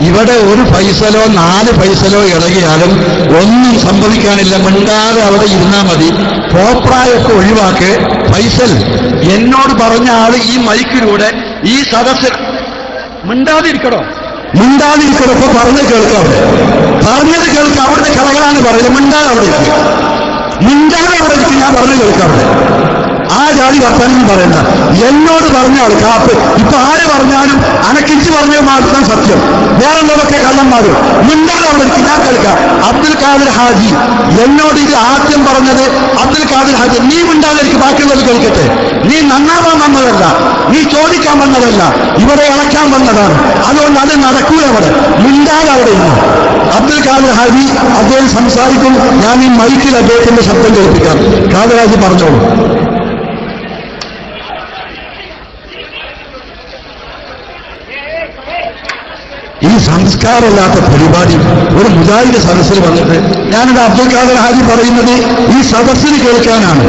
ഇവിടെ ഒരു പൈസലോ നാല് പൈസലോ ഇളകിയാലും ഒന്നും സംഭവിക്കാനില്ല. മിണ്ടാതെ അവിടെ ഇരുന്നാൽ മതി. പോപ്രായൊക്കെ ഒഴിവാക്ക്. പൈസൽ എന്നോട് പറഞ്ഞ ആൾ ഈ മൈക്കിലൂടെ ഈ സദസ്സിൽ മിണ്ടാതിരിക്കണോ മിണ്ടാതിരിക്കണോ ഇപ്പൊ പറഞ്ഞു കേൾക്കാം. പറഞ്ഞത് കേൾക്കാം. അവിടുത്തെ കളകളാണ് പറയുന്നത്. മിണ്ടാതെ അവിടെ ഇരിക്കുക മിണ്ടാതെ അവിടെ ഇരിക്കും. ഞാൻ പറഞ്ഞു കേൾക്കാം. അവിടെ ആ ജാതി വർത്തമാനം പറയണ്ട. എന്നോട് പറഞ്ഞ ആൾ കാപ്പ്. ഇപ്പൊ ആര് അനക്കിച്ച് പറഞ്ഞ മാത്രം സത്യം. വേറെ എന്തൊക്കെ കള്ളം മാറും മിണ്ടാതെ അവിടെ ഞാൻ കേൾക്കാം. അബ്ദുൽ ഖാദിർ ഹാജി എന്നോട് ഇത് ആദ്യം പറഞ്ഞത് അബ്ദുൽ ഖാദിർ ഹാജി. നീ മിണ്ടാതെ എനിക്ക് ബാക്കിയുള്ളത് കേൾക്കട്ടെ. നീ നന്നാവാൻ വന്നതല്ല. നീ ചോദിക്കാൻ വന്നതല്ല. ഇവരെ ഇളക്കാൻ വന്നതാണ്. അതുകൊണ്ട് അത് നടക്കൂല അവിടെ. മിണ്ടാതെ അവിടെ ഇല്ല അബ്ദുൽ ഖാദിർ ഹാജി അദ്ദേഹം സംസാരിക്കും ഞാൻ ഈ മൈക്കിൽ അദ്ദേഹത്തിന്റെ ശബ്ദം കേൾപ്പിക്കാം. ഖാദിർ ഹാജി പറഞ്ഞോളൂ. ഈ സംസ്കാരമില്ലാത്ത പരിപാടി. ഒരു മുജാഹിദ് സദസ്സിൽ വന്നിട്ട് ഞാനിത് അബ്ദുൽ ഖാദർ ഹാജി പറയുന്നത് ഈ സദസ്സിന് കേൾക്കാനാണ്.